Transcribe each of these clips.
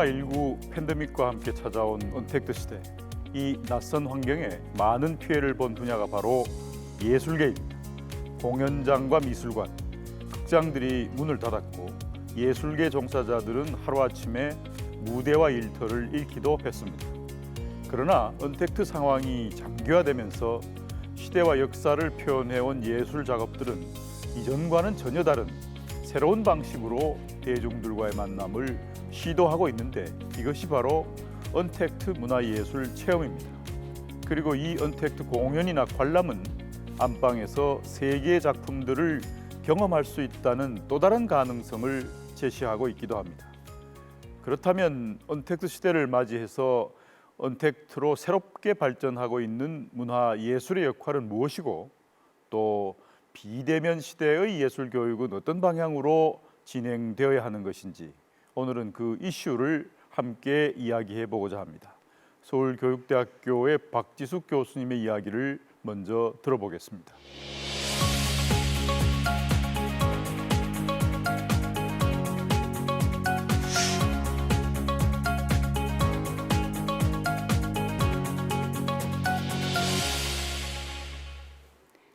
코로나19 팬데믹과 함께 찾아온 언택트 시대. 이 낯선 환경에 많은 피해를 본 분야가 바로 예술계입니다. 공연장과 미술관, 극장들이 문을 닫았고 예술계 종사자들은 하루아침에 무대와 일터를 잃기도 했습니다. 그러나 언택트 상황이 장기화되면서 시대와 역사를 표현해온 예술 작업들은 이전과는 전혀 다른 새로운 방식으로 대중들과의 만남을 시도하고 있는데 이것이 바로 언택트 문화예술 체험입니다. 그리고 이 언택트 공연이나 관람은 안방에서 세계의 작품들을 경험할 수 있다는 또 다른 가능성을 제시하고 있기도 합니다. 그렇다면 언택트 시대를 맞이해서 언택트로 새롭게 발전하고 있는 문화 예술의 역할은 무엇이고 또 비대면 시대의 예술 교육은 어떤 방향으로 진행되어야 하는 것인지 오늘은 그 이슈를 함께 이야기해 보고자 합니다. 서울교육대학교의 박지숙 교수님의 이야기를 먼저 들어보겠습니다.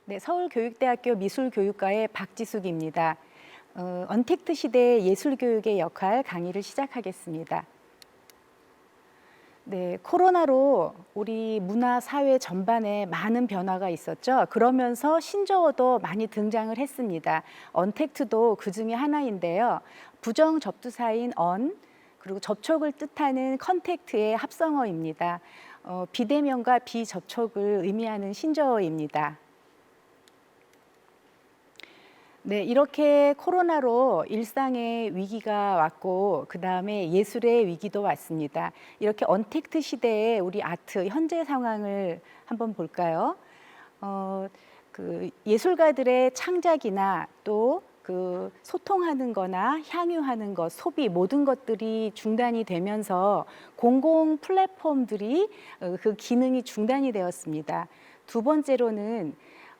네, 서울교육대학교 미술교육과의 박지숙입니다. 어, 언택트 시대의 예술 교육의 역할 강의를 시작하겠습니다. 네, 코로나로 우리 문화 사회 전반에 많은 변화가 있었죠. 그러면서 신조어도 많이 등장을 했습니다. 언택트도 그 중에 하나인데요. 부정 접두사인 언 그리고 접촉을 뜻하는 컨택트의 합성어입니다. 어, 비대면과 비접촉을 의미하는 신조어입니다. 네, 이렇게 코로나로 일상의 위기가 왔고 그 다음에 예술의 위기도 왔습니다. 이렇게 언택트 시대의 우리 아트 현재 상황을 한번 볼까요? 어, 그 예술가들의 창작이나 또 그 소통하는 거나 향유하는 것, 소비 모든 것들이 중단이 되면서 공공 플랫폼들이 어, 그 기능이 중단이 되었습니다. 두 번째로는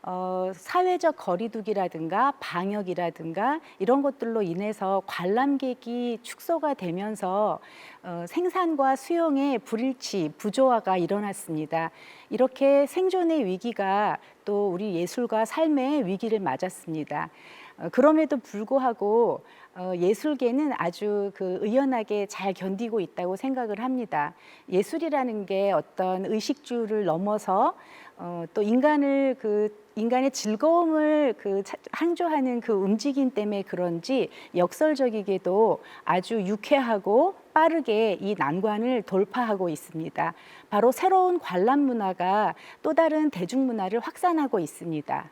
어, 사회적 거리두기라든가 방역이라든가 이런 것들로 인해서 관람객이 축소가 되면서 어, 생산과 수용의 불일치, 부조화가 일어났습니다. 이렇게 생존의 위기가 또 우리 예술과 삶의 위기를 맞았습니다. 어, 그럼에도 불구하고 어, 예술계는 아주 그 의연하게 잘 견디고 있다고 생각을 합니다. 예술이라는 게 어떤 의식주를 넘어서 어, 또 인간을 그 인간의 즐거움을 그 차- 항조하는 그 움직임 때문에 그런지 역설적이게도 아주 유쾌하고 빠르게 이 난관을 돌파하고 있습니다. 바로 새로운 관람 문화가 또 다른 대중 문화를 확산하고 있습니다.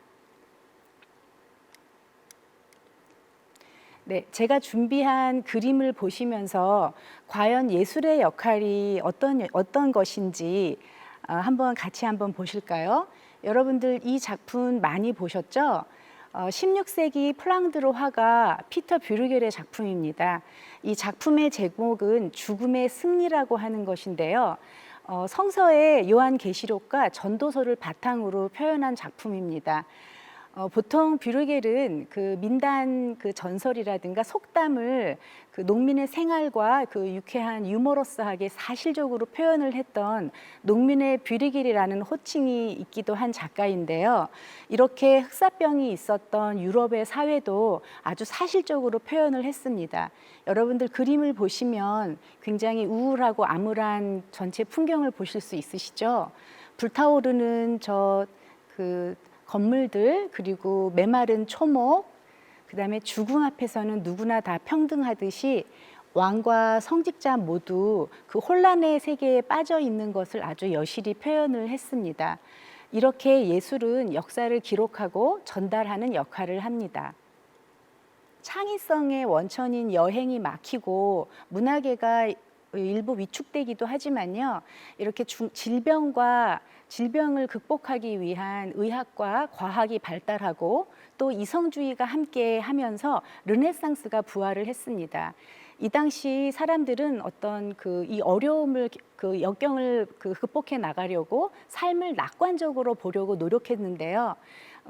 네, 제가 준비한 그림을 보시면서 과연 예술의 역할이 어떤 어떤 것인지 어, 한번 같이 한번 보실까요? 여러분들 이 작품 많이 보셨죠? 어, 16세기 플랑드르 화가 피터 뷰르겔의 작품입니다. 이 작품의 제목은 죽음의 승리라고 하는 것인데요. 어, 성서의 요한 계시록과 전도서를 바탕으로 표현한 작품입니다. 어, 보통 뷰르겔은 그 민단 그 전설이라든가 속담을 그 농민의 생활과 그 유쾌한 유머러스하게 사실적으로 표현을 했던 농민의 뷰르겔이라는 호칭이 있기도 한 작가인데요. 이렇게 흑사병이 있었던 유럽의 사회도 아주 사실적으로 표현을 했습니다. 여러분들 그림을 보시면 굉장히 우울하고 암울한 전체 풍경을 보실 수 있으시죠? 불타오르는 저그 건물들 그리고 메마른 초목 그다음에 죽음 앞에서는 누구나 다 평등하듯이 왕과 성직자 모두 그 혼란의 세계에 빠져 있는 것을 아주 여실히 표현을 했습니다. 이렇게 예술은 역사를 기록하고 전달하는 역할을 합니다. 창의성의 원천인 여행이 막히고 문화계가 일부 위축되기도 하지만요. 이렇게 중- 질병과 질병을 극복하기 위한 의학과 과학이 발달하고 또 이성주의가 함께 하면서 르네상스가 부활을 했습니다. 이 당시 사람들은 어떤 그 이 어려움을 그 역경을 그 극복해 나가려고 삶을 낙관적으로 보려고 노력했는데요.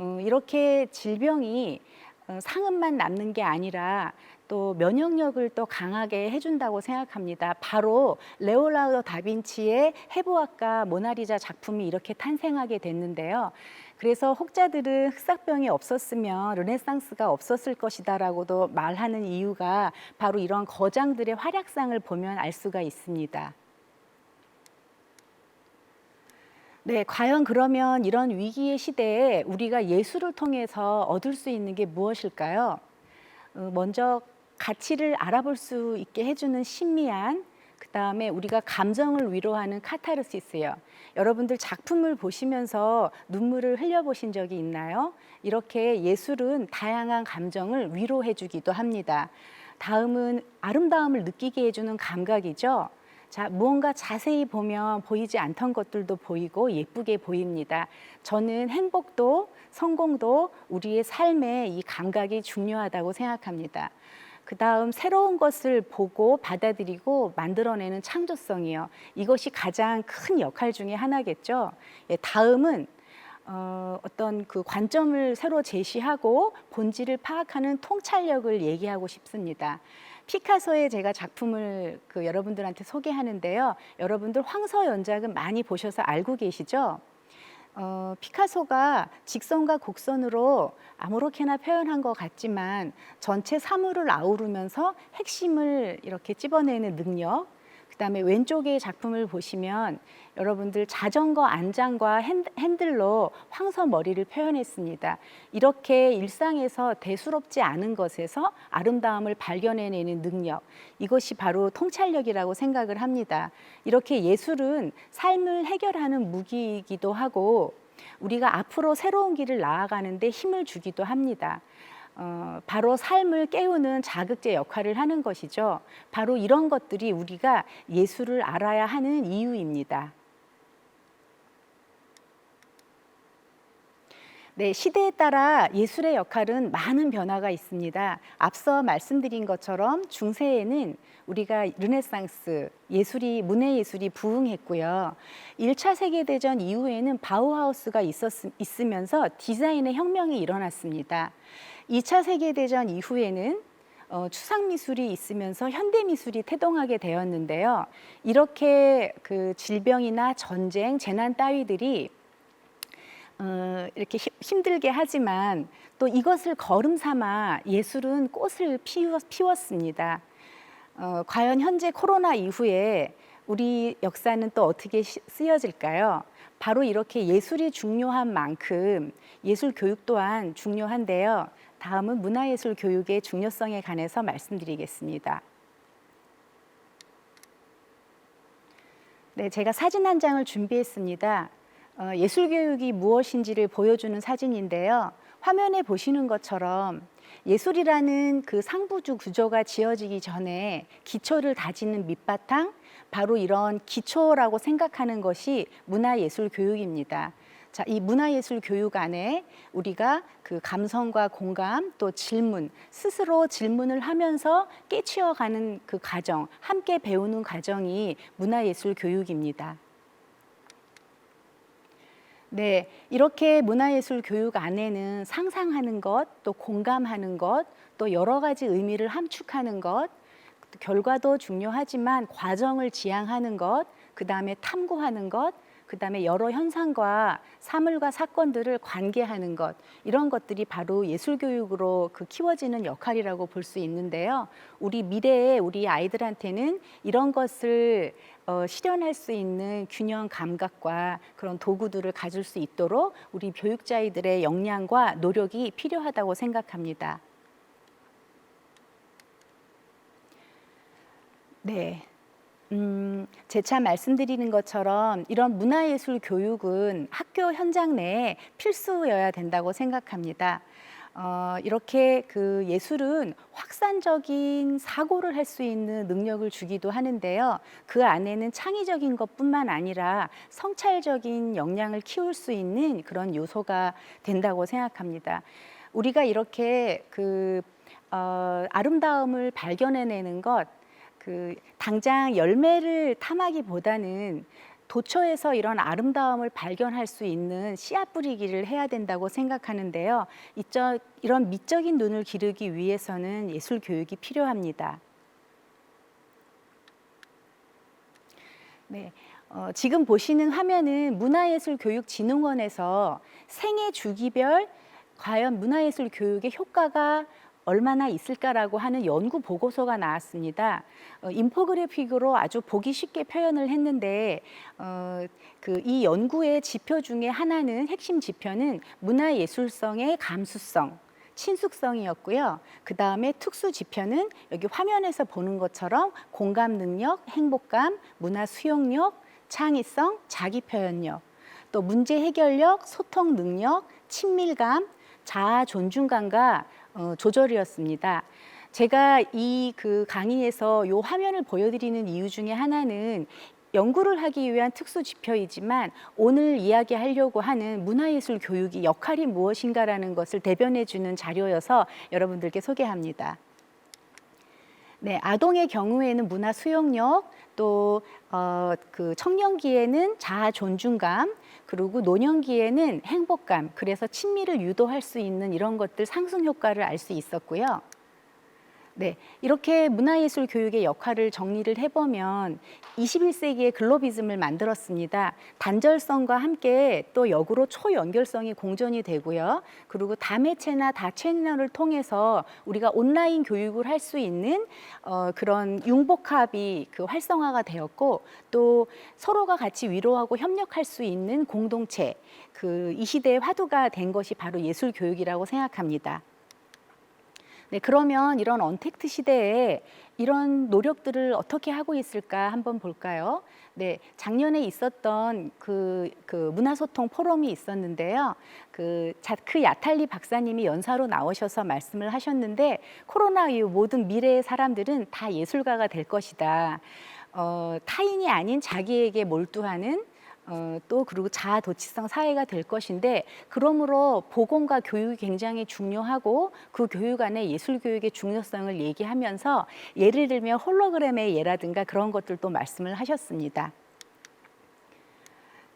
음, 이렇게 질병이 어, 상흔만 남는 게 아니라 또 면역력을 또 강하게 해준다고 생각합니다. 바로 레오나르도 다빈치의 해부학과 모나리자 작품이 이렇게 탄생하게 됐는데요. 그래서 혹자들은 흑사병이 없었으면 르네상스가 없었을 것이다라고도 말하는 이유가 바로 이런 거장들의 활약상을 보면 알 수가 있습니다. 네, 과연 그러면 이런 위기의 시대에 우리가 예술을 통해서 얻을 수 있는 게 무엇일까요? 어, 먼저 가치를 알아볼 수 있게 해주는 신미한, 그 다음에 우리가 감정을 위로하는 카타르시스요. 여러분들 작품을 보시면서 눈물을 흘려보신 적이 있나요? 이렇게 예술은 다양한 감정을 위로해주기도 합니다. 다음은 아름다움을 느끼게 해주는 감각이죠. 자, 무언가 자세히 보면 보이지 않던 것들도 보이고 예쁘게 보입니다. 저는 행복도 성공도 우리의 삶에 이 감각이 중요하다고 생각합니다. 그 다음 새로운 것을 보고 받아들이고 만들어내는 창조성이요. 이것이 가장 큰 역할 중에 하나겠죠. 예, 다음은 어, 어떤 그 관점을 새로 제시하고 본질을 파악하는 통찰력을 얘기하고 싶습니다. 피카소의 제가 작품을 그 여러분들한테 소개하는데요. 여러분들 황서 연작은 많이 보셔서 알고 계시죠? 어, 피카소가 직선과 곡선으로 아무렇게나 표현한 것 같지만 전체 사물을 아우르면서 핵심을 이렇게 찝어내는 능력, 그 다음에 왼쪽의 작품을 보시면 여러분들 자전거 안장과 핸- 핸들로 황소 머리를 표현했습니다. 이렇게 일상에서 대수롭지 않은 것에서 아름다움을 발견해내는 능력, 이것이 바로 통찰력이라고 생각을 합니다. 이렇게 예술은 삶을 해결하는 무기이기도 하고 우리가 앞으로 새로운 길을 나아가는데 힘을 주기도 합니다. 어, 바로 삶을 깨우는 자극제 역할을 하는 것이죠. 바로 이런 것들이 우리가 예술을 알아야 하는 이유입니다. 네, 시대에 따라 예술의 역할은 많은 변화가 있습니다. 앞서 말씀드린 것처럼 중세에는 우리가 르네상스 예술이 문해 예술이 부흥했고요. 1차 세계 대전 이후에는 바우하우스가 있었 있으면서 디자인의 혁명이 일어났습니다. 2차 세계 대전 이후에는 어, 추상 미술이 있으면서 현대 미술이 태동하게 되었는데요. 이렇게 그 질병이나 전쟁, 재난 따위들이 어, 이렇게 힘- 힘들게 하지만 또 이것을 거름 삼아 예술은 꽃을 피웠, 피웠 습니다. 어, 과연 현재 코로나 이후에 우리 역사는 또 어떻게 시- 쓰여질까요? 바로 이렇게 예술이 중요한 만큼 예술 교육 또한 중요한데요. 다음은 문화예술 교육의 중요성에 관해서 말씀드리겠습니다. 네, 제가 사진 한 장을 준비했습니다. 어, 예술 교육이 무엇인지를 보여주는 사진인데요. 화면에 보시는 것처럼 예술이라는 그 상부주 구조가 지어지기 전에 기초를 다지는 밑바탕, 바로 이런 기초라고 생각하는 것이 문화예술 교육입니다. 자, 이 문화예술 교육 안에 우리가 그 감성과 공감 또 질문, 스스로 질문을 하면서 깨치어가는 그 과정, 함께 배우는 과정이 문화예술 교육입니다. 네, 이렇게 문화예술 교육 안에는 상상하는 것, 또 공감하는 것, 또 여러 가지 의미를 함축하는 것, 또 결과도 중요하지만 과정을 지향하는 것, 그 다음에 탐구하는 것, 그 다음에 여러 현상과 사물과 사건들을 관계하는 것, 이런 것들이 바로 예술 교육으로 그 키워지는 역할이라고 볼 수 있는데요. 우리 미래에 우리 아이들한테는 이런 것을 어, 실현할 수 있는 균형 감각과 그런 도구들을 가질 수 있도록 우리 교육자이들의 역량과 노력이 필요하다고 생각합니다. 네. 음, 재차 말씀드리는 것처럼 이런 문화예술 교육은 학교 현장 내에 필수여야 된다고 생각합니다. 어, 이렇게 그 예술은 확산적인 사고를 할 수 있는 능력을 주기도 하는데요. 그 안에는 창의적인 것뿐만 아니라 성찰적인 역량을 키울 수 있는 그런 요소가 된다고 생각합니다. 우리가 이렇게 그 어, 아름다움을 발견해내는 것, 그 당장 열매를 탐하기보다는 도처에서 이런 아름다움을 발견할 수 있는 씨앗 뿌리기를 해야 된다고 생각하는데요. 이런 미적인 눈을 기르기 위해서는 예술 교육이 필요합니다. 네. 어, 지금 보시는 화면은 문화예술교육진흥원에서 생애 주기별 과연 문화예술 교육의 효과가 얼마나 있을까라고 하는 연구 보고서가 나왔습니다. 어, 인포그래픽으로 아주 보기 쉽게 표현을 했는데 어, 그이 연구의 지표 중에 하나는 핵심 지표는 문화예술성의 감수성, 친숙성이었고요. 그 다음에 특수 지표는 여기 화면에서 보는 것처럼 공감 능력, 행복감, 문화 수용력, 창의성, 자기 표현력, 또 문제 해결력, 소통 능력, 친밀감, 자아 존중감과 어, 조절이었습니다. 제가 이 그 강의에서 요 화면을 보여드리는 이유 중에 하나는 연구를 하기 위한 특수 지표이지만 오늘 이야기하려고 하는 문화예술 교육이 역할이 무엇인가라는 것을 대변해 주는 자료여서 여러분들께 소개합니다. 네, 아동의 경우에는 문화 수용력, 또 어, 그 청년기에는 자아 존중감, 그리고 노년기에는 행복감, 그래서 친밀을 유도할 수 있는 이런 것들 상승 효과를 알 수 있었고요. 네, 이렇게 문화예술 교육의 역할을 정리를 해보면 21세기의 글로비즘을 만들었습니다. 단절성과 함께 또 역으로 초연결성이 공존이 되고요. 그리고 다매체나 다 채널을 통해서 우리가 온라인 교육을 할 수 있는 어, 그런 융복합이 그 활성화가 되었고 또 서로가 같이 위로하고 협력할 수 있는 공동체 그 이 시대의 화두가 된 것이 바로 예술 교육이라고 생각합니다. 네, 그러면 이런 언택트 시대에 이런 노력들을 어떻게 하고 있을까 한번 볼까요? 네, 작년에 있었던 그, 그 문화소통 포럼이 있었는데요. 그 자크 야탈리 박사님이 연사로 나오셔서 말씀을 하셨는데 코로나 이후 모든 미래의 사람들은 다 예술가가 될 것이다. 어, 타인이 아닌 자기에게 몰두하는 어, 또 그리고 자아 도취성 사회가 될 것인데 그러므로 보건과 교육이 굉장히 중요하고 그 교육 안에 예술 교육의 중요성을 얘기하면서 예를 들면 홀로그램의 예라든가 그런 것들도 말씀을 하셨습니다.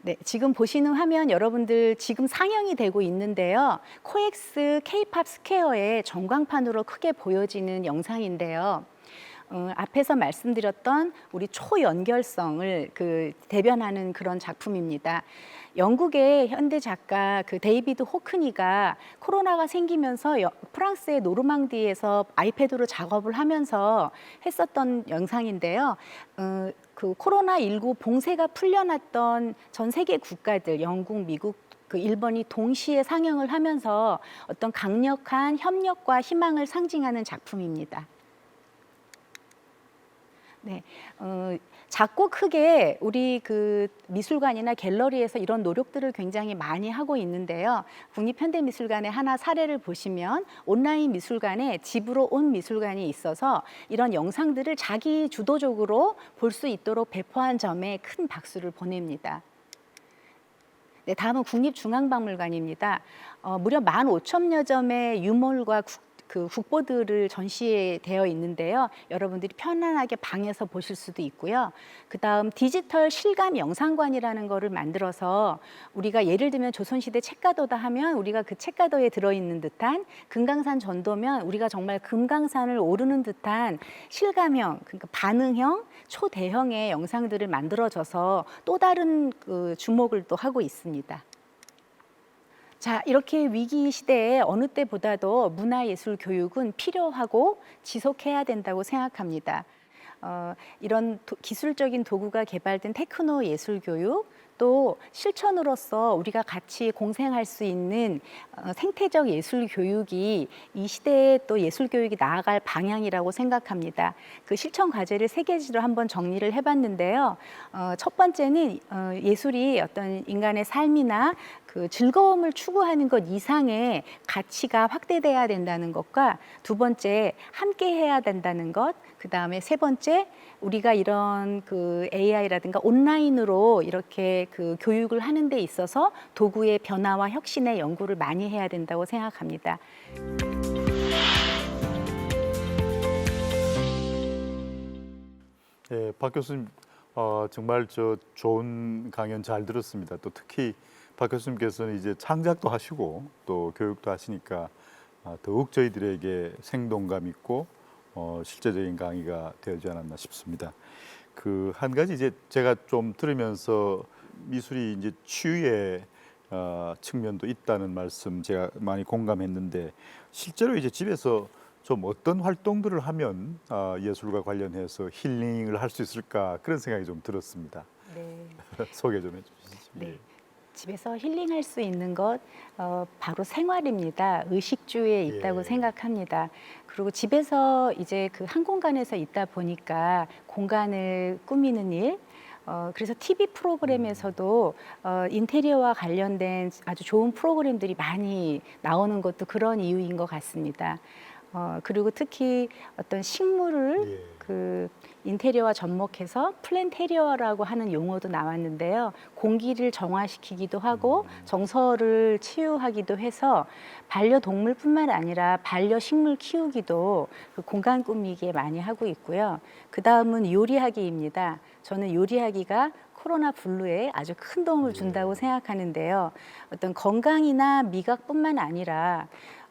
네, 지금 보시는 화면 여러분들 지금 상영이 되고 있는데요. 코엑스 K-팝 스퀘어의 전광판으로 크게 보여지는 영상인데요. 어, 앞에서 말씀드렸던 우리 초연결성을 그 대변하는 그런 작품입니다. 영국의 현대 작가 그 데이비드 호크니가 코로나가 생기면서 여- 프랑스의 노르망디에서 아이패드로 작업을 하면서 했었던 영상인데요. 어, 그 코로나 19 봉쇄가 풀려났던 전 세계 국가들 영국, 미국 그 일본이 동시에 상영을 하면서 어떤 강력한 협력과 희망을 상징하는 작품입니다. 네, 어, 작고 크게 우리 그 미술관이나 갤러리에서 이런 노력들을 굉장히 많이 하고 있는데요. 국립현대미술관의 하나 사례를 보시면 온라인 미술관에 집으로 온 미술관이 있어서 이런 영상들을 자기 주도적으로 볼 수 있도록 배포한 점에 큰 박수를 보냅니다. 네, 다음은 국립중앙박물관입니다. 어, 무려 15,000여 점의 유물과 국, 그 국보들을 전시되어 있는데요. 여러분들이 편안하게 방에서 보실 수도 있고요. 그 다음 디지털 실감 영상관이라는 거를 만들어서 우리가 예를 들면 조선시대 책가도다 하면 우리가 그 책가도에 들어있는 듯한 금강산 전도면 우리가 정말 금강산을 오르는 듯한 실감형, 그러니까 반응형, 초대형의 영상들을 만들어줘서 또 다른 그 주목을 또 하고 있습니다. 자, 이렇게 위기 시대에 어느 때보다도 문화예술 교육은 필요하고 지속해야 된다고 생각합니다. 어, 이런 도- 기술적인 도구가 개발된 테크노 예술 교육, 또 실천으로서 우리가 같이 공생할 수 있는 어, 생태적 예술 교육이 이 시대에 또 예술 교육이 나아갈 방향이라고 생각합니다. 그 실천 과제를 세 가지로 한번 정리를 해봤는데요. 어, 첫 번째는 어, 예술이 어떤 인간의 삶이나 그 즐거움을 추구하는 것 이상의 가치가 확대돼야 된다는 것과 두 번째 함께 해야 된다는 것, 그 다음에 세 번째 우리가 이런 그 AI라든가 온라인으로 이렇게 그 교육을 하는 데 있어서 도구의 변화와 혁신의 연구를 많이 해야 된다고 생각합니다. 예, 박 교수님 어, 정말 저 좋은 강연 잘 들었습니다. 또 특히 박 교수님께서는 이제 창작도 하시고 또 교육도 하시니까 아, 더욱 저희들에게 생동감 있고 어, 실제적인 강의가 되지 않았나 싶습니다. 그 한 가지 이제 제가 좀 들으면서 미술이 이제 치유의 어, 측면도 있다는 말씀 제가 많이 공감했는데 실제로 이제 집에서 좀 어떤 활동들을 하면 아, 예술과 관련해서 힐링을 할 수 있을까 그런 생각이 좀 들었습니다. 네. 소개 좀 해주시죠. 네. 예. 집에서 힐링할 수 있는 것 어, 바로 생활입니다. 의식주에 있다고 예. 생각합니다. 그리고 집에서 이제 그 한 공간에서 있다 보니까 공간을 꾸미는 일. 어, 그래서 TV 프로그램에서도 어, 인테리어와 관련된 아주 좋은 프로그램들이 많이 나오는 것도 그런 이유인 것 같습니다. 어, 그리고 특히 어떤 식물을 예. 그 인테리어와 접목해서 플랜테리어라고 하는 용어도 나왔는데요. 공기를 정화시키기도 하고 정서를 치유하기도 해서 반려동물뿐만 아니라 반려식물 키우기도 그 공간 꾸미기에 많이 하고 있고요. 그 다음은 요리하기입니다. 저는 요리하기가 코로나 블루에 아주 큰 도움을 준다고 생각하는데요. 어떤 건강이나 미각뿐만 아니라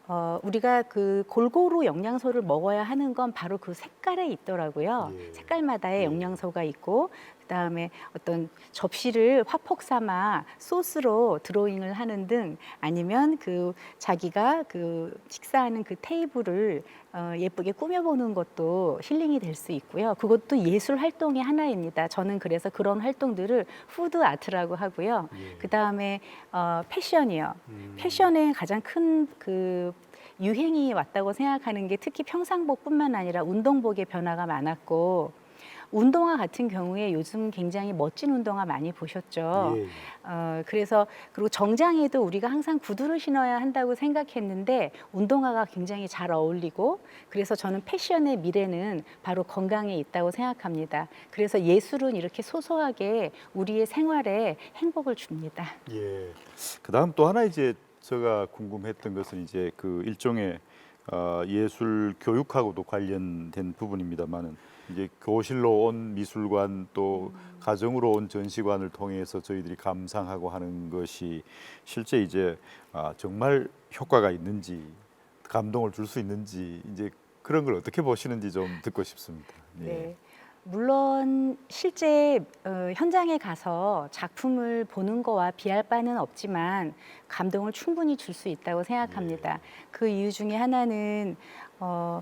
어, 우리가 그 골고루 영양소를 먹어야 하는 건 바로 그 색깔에 있더라고요. 예. 색깔마다의 예. 영양소가 있고 그다음에 어떤 접시를 화폭 삼아 소스로 드로잉을 하는 등 아니면 그 자기가 그 식사하는 그 테이블을 어, 예쁘게 꾸며보는 것도 힐링이 될 수 있고요. 그것도 예술 활동의 하나입니다. 저는 그래서 그런 활동들을 푸드 아트라고 하고요. 예. 그 다음에 어, 패션이요. 음. 패션의 가장 큰그 유행이 왔다고 생각하는 게 특히 평상복뿐만 아니라 운동복의 변화가 많았고 운동화 같은 경우에 요즘 굉장히 멋진 운동화 많이 보셨죠. 예. 어, 그래서 그리고 정장에도 우리가 항상 구두를 신어야 한다고 생각했는데 운동화가 굉장히 잘 어울리고 그래서 저는 패션의 미래는 바로 건강에 있다고 생각합니다. 그래서 예술은 이렇게 소소하게 우리의 생활에 행복을 줍니다. 예. 그다음 또 하나 이제 제가 궁금했던 것은 이제 그 일종의 어, 예술 교육하고도 관련된 부분입니다만은 이제 교실로 온 미술관 또 가정으로 온 전시관을 통해서 저희들이 감상하고 하는 것이 실제 이제 아, 정말 효과가 있는지 감동을 줄 수 있는지 이제 그런 걸 어떻게 보시는지 좀 듣고 싶습니다. 예. 네. 물론 실제 어, 현장에 가서 작품을 보는 거와 비할 바는 없지만 감동을 충분히 줄 수 있다고 생각합니다. 그 이유 중에 하나는 어,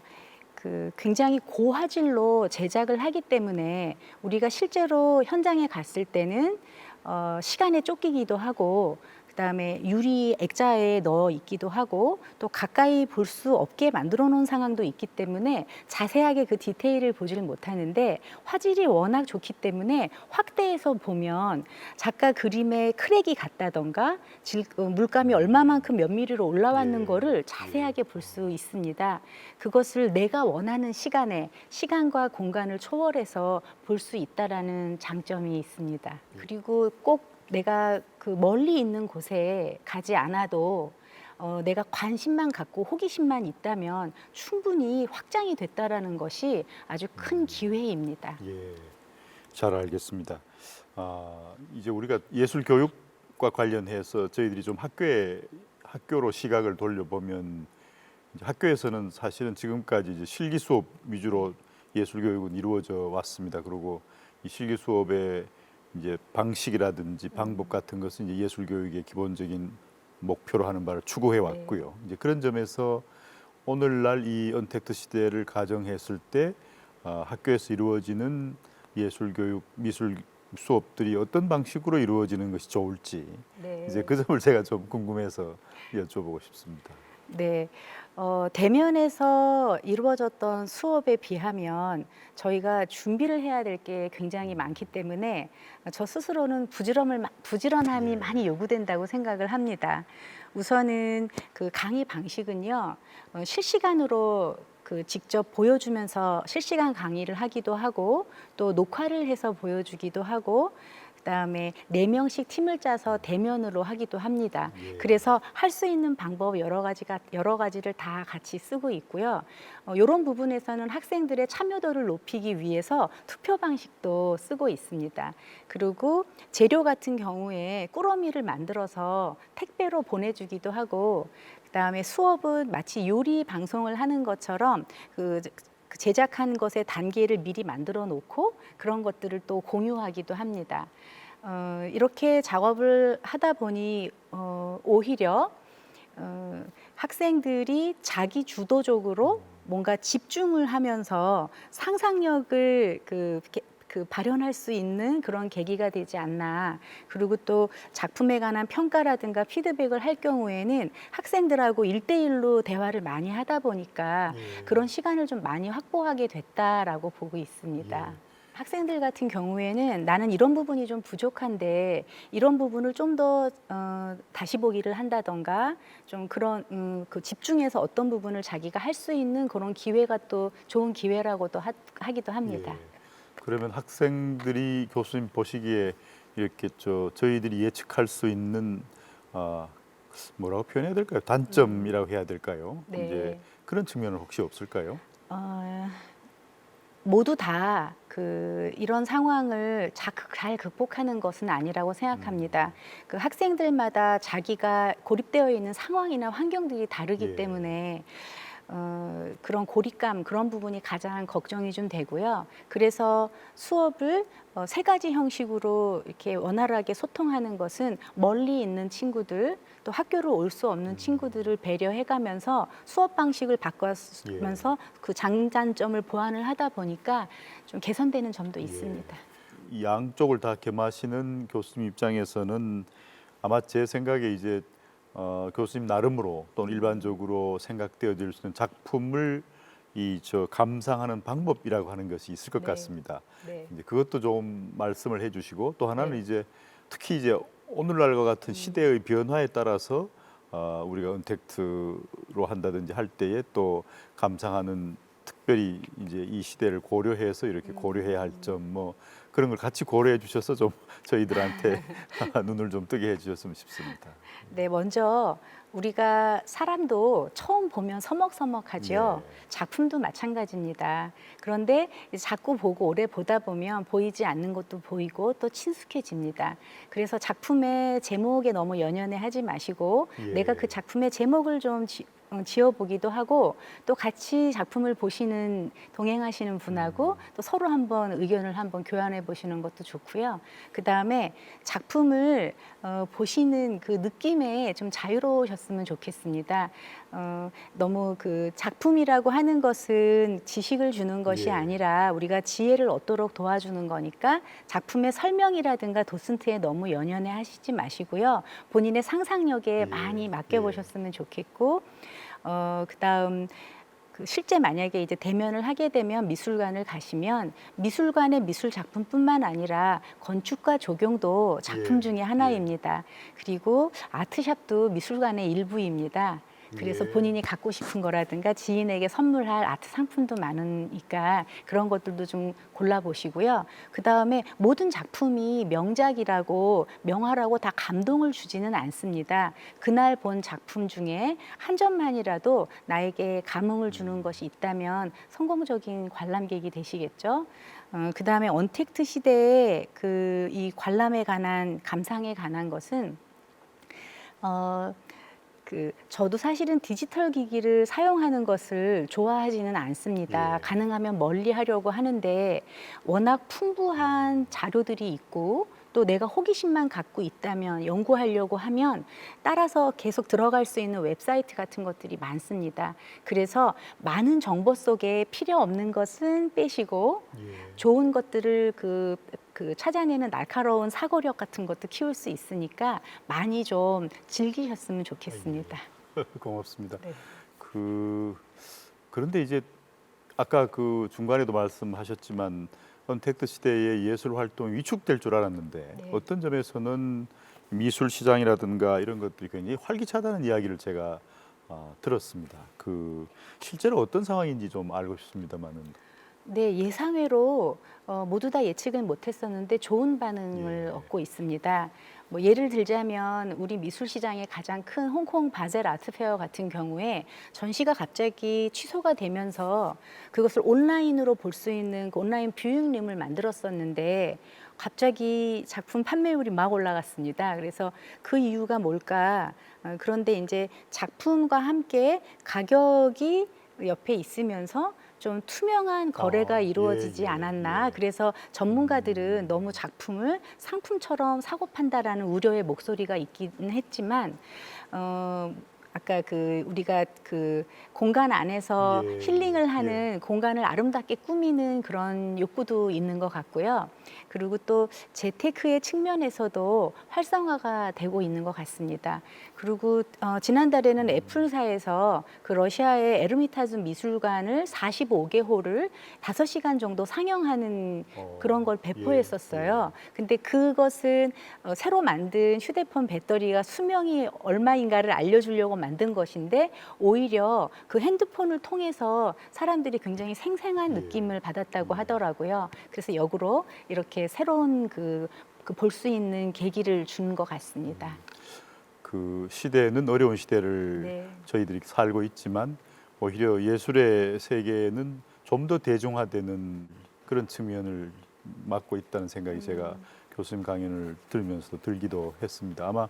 그 굉장히 고화질로 제작을 하기 때문에 우리가 실제로 현장에 갔을 때는 어, 시간에 쫓기기도 하고 그다음에 유리 액자에 넣어 있기도 하고 또 가까이 볼 수 없게 만들어 놓은 상황도 있기 때문에 자세하게 그 디테일을 보지를 못하는데 화질이 워낙 좋기 때문에 확대해서 보면 작가 그림에 크랙이 갔다던가 질, 어, 물감이 얼마만큼 몇 미리로 올라왔는 예. 거를 자세하게 볼 수 있습니다. 그것을 내가 원하는 시간에 시간과 공간을 초월해서 볼 수 있다라는 장점이 있습니다. 그리고 꼭 내가 그 멀리 있는 곳에 가지 않아도 어, 내가 관심만 갖고 호기심만 있다면 충분히 확장이 됐다라는 것이 아주 큰 기회입니다. 예, 잘 알겠습니다. 아, 이제 우리가 예술 교육과 관련해서 저희들이 좀 학교에 학교로 시각을 돌려보면 학교에서는 사실은 지금까지 이제 실기 수업 위주로 예술 교육은 이루어져 왔습니다. 그리고 이 실기 수업의 이제 방식이라든지 방법 같은 것은 이제 예술 교육의 기본적인 목표로 하는 바를 추구해 왔고요. 이제 그런 점에서 오늘날 이 언택트 시대를 가정했을 때 아, 학교에서 이루어지는 예술 교육, 미술 수업들이 어떤 방식으로 이루어지는 것이 좋을지 네. 이제 그 점을 제가 좀 궁금해서 여쭤보고 싶습니다. 네. 어, 대면에서 이루어졌던 수업에 비하면 저희가 준비를 해야 될 게 굉장히 많기 때문에 저 스스로는 부지런을, 마- 부지런함이 네. 많이 요구된다고 생각을 합니다. 우선은 그 강의 방식은요, 어, 실시간으로 그 직접 보여주면서 실시간 강의를 하기도 하고 또 녹화를 해서 보여주기도 하고 그다음에 네 명씩 팀을 짜서 대면으로 하기도 합니다. 예. 그래서 할 수 있는 방법 여러 가지가 여러 가지를 다 같이 쓰고 있고요. 어, 이런 부분에서는 학생들의 참여도를 높이기 위해서 투표 방식도 쓰고 있습니다. 그리고 재료 같은 경우에 꾸러미를 만들어서 택배로 보내주기도 하고 그다음에 수업은 마치 요리 방송을 하는 것처럼 그 그 제작한 것의 단계를 미리 만들어 놓고 그런 것들을 또 공유하기도 합니다. 어, 이렇게 작업을 하다 보니 어, 오히려 어, 학생들이 자기 주도적으로 뭔가 집중을 하면서 상상력을 그, 게- 그 발현할 수 있는 그런 계기가 되지 않나. 그리고 또 작품에 관한 평가라든가 피드백을 할 경우에는 학생들하고 일대일로 대화를 많이 하다 보니까 예. 그런 시간을 좀 많이 확보하게 됐다라고 보고 있습니다. 예. 학생들 같은 경우에는 나는 이런 부분이 좀 부족한데 이런 부분을 좀 더 어, 다시 보기를 한다던가 좀 그런 음, 그 집중해서 어떤 부분을 자기가 할 수 있는 그런 기회가 또 좋은 기회라고도 하, 하기도 합니다. 예. 그러면 학생들이 교수님 보시기에 이렇게 저 저희들이 예측할 수 있는 아 뭐라고 표현해야 될까요? 단점이라고 해야 될까요? 네. 이제 그런 측면은 혹시 없을까요? 어, 모두 다 그 이런 상황을 자- 잘 극복하는 것은 아니라고 생각합니다. 그 학생들마다 자기가 고립되어 있는 상황이나 환경들이 다르기 예. 때문에 어, 그런 고립감 그런 부분이 가장 걱정이 좀 되고요. 그래서 수업을 어, 세 가지 형식으로 이렇게 원활하게 소통하는 것은 멀리 있는 친구들 또 학교를 올수 없는 친구들을 배려해가면서 수업 방식을 바꿔면서 그 장단점을 보완을 하다 보니까 좀 개선되는 점도 있습니다. 이 양쪽을 다 겸하시는 교수님 입장에서는 아마 제 생각에 이제 어, 교수님 나름으로 또는 일반적으로 생각되어질 수 있는 작품을 이 저 감상하는 방법이라고 하는 것이 있을 것 네. 같습니다. 네. 이제 그것도 좀 말씀을 해주시고 또 하나는 네. 이제 특히 이제 오늘날과 같은 음. 시대의 변화에 따라서 어, 우리가 언택트로 한다든지 할 때에 또 감상하는 특별히 이제 이 시대를 고려해서 이렇게 음. 고려해야 할 점 뭐 그런 걸 같이 고려해 주셔서 좀 저희들한테 눈을 좀 뜨게 해 주셨으면 싶습니다. 네, 먼저 우리가 사람도 처음 보면 서먹서먹하죠. 네. 작품도 마찬가지입니다. 그런데 자꾸 보고 오래 보다 보면 보이지 않는 것도 보이고 또 친숙해집니다. 그래서 작품의 제목에 너무 연연해 하지 마시고 예. 내가 그 작품의 제목을 좀 지, 어, 지어보기도 하고 또 같이 작품을 보시는 동행하시는 분하고 음. 또 서로 한번 의견을 한번 교환해 보시는 것도 좋고요. 그 다음에 작품을 어, 보시는 그 느낌에 좀 자유로우셨으면 좋겠습니다. 어, 너무 그 작품이라고 하는 것은 지식을 주는 것이 예. 아니라 우리가 지혜를 얻도록 도와주는 거니까 작품의 설명이라든가 도슨트에 너무 연연해 하시지 마시고요. 본인의 상상력에 예. 많이 맡겨보셨으면 좋겠고, 어, 그 다음 그 실제 만약에 이제 대면을 하게 되면 미술관을 가시면 미술관의 미술 작품뿐만 아니라 건축과 조경도 작품 예, 중에 하나입니다. 그리고 아트샵도 미술관의 일부입니다. 그래서 예. 본인이 갖고 싶은 거라든가 지인에게 선물할 아트 상품도 많으니까 그런 것들도 좀 골라보시고요. 그 다음에 모든 작품이 명작이라고 명화라고 다 감동을 주지는 않습니다. 그날 본 작품 중에 한 점만이라도 나에게 감흥을 주는 것이 있다면 성공적인 관람객이 되시겠죠. 어, 그 다음에 언택트 시대에 그이 관람에 관한 감상에 관한 것은 어, 그 저도 사실은 디지털 기기를 사용하는 것을 좋아하지는 않습니다. 예. 가능하면 멀리 하려고 하는데 워낙 풍부한 자료들이 있고 또 내가 호기심만 갖고 있다면 연구하려고 하면 따라서 계속 들어갈 수 있는 웹사이트 같은 것들이 많습니다. 그래서 많은 정보 속에 필요 없는 것은 빼시고 예. 좋은 것들을 그, 그 찾아내는 날카로운 사고력 같은 것도 키울 수 있으니까 많이 좀 즐기셨으면 좋겠습니다. 고맙습니다. 네. 그 그런데 이제 아까 그 중간에도 말씀하셨지만 언택트 시대의 예술 활동이 위축될 줄 알았는데 네. 어떤 점에서는 미술 시장이라든가 이런 것들이 굉장히 활기차다는 이야기를 제가 어, 들었습니다. 그 실제로 어떤 상황인지 좀 알고 싶습니다만은 네, 예상외로 어, 모두 다 예측은 못했었는데 좋은 반응을 예. 얻고 있습니다. 뭐 예를 들자면 우리 미술 시장의 가장 큰 홍콩 바젤 아트 페어 같은 경우에 전시가 갑자기 취소가 되면서 그것을 온라인으로 볼 수 있는 그 온라인 뷰잉룸을 만들었었는데 갑자기 작품 판매율이 막 올라갔습니다. 그래서 그 이유가 뭘까? 어, 그런데 이제 작품과 함께 가격이 옆에 있으면서 좀 투명한 거래가 아, 예, 이루어지지 예, 않았나. 예. 그래서 전문가들은 너무 작품을 상품처럼 사고 판다라는 우려의 목소리가 있기는 했지만 어 아까 그 우리가 그 공간 안에서 예, 힐링을 하는 공간을 아름답게 꾸미는 그런 욕구도 있는 것 같고요. 그리고 또 재테크의 측면에서도 활성화가 되고 있는 것 같습니다. 그리고 어, 지난달에는 애플사에서 그 러시아의 에르미타즈 미술관을 45개 홀을 5시간 정도 상영하는 어, 그런 걸 배포했었어요. 근데 그것은 어, 새로 만든 휴대폰 배터리가 수명이 얼마인가를 알려주려고 만든 것인데 오히려 그 핸드폰을 통해서 사람들이 굉장히 생생한 예. 느낌을 받았다고 하더라고요. 그래서 역으로 이렇게 새로운 그 볼 수 있는 계기를 준 것 같습니다. 그 시대는 어려운 시대를 네. 저희들이 살고 있지만 오히려 예술의 세계는 좀 더 대중화되는 그런 측면을 맡고 있다는 생각이 제가 교수님 강연을 들으면서도 들기도 했습니다. 아마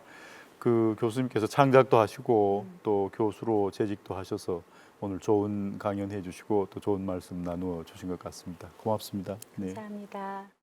그 교수님께서 창작도 하시고 또 교수로 재직도 하셔서 오늘 좋은 강연 해 주시고 또 좋은 말씀 나누어 주신 것 같습니다. 고맙습니다. 네. 감사합니다.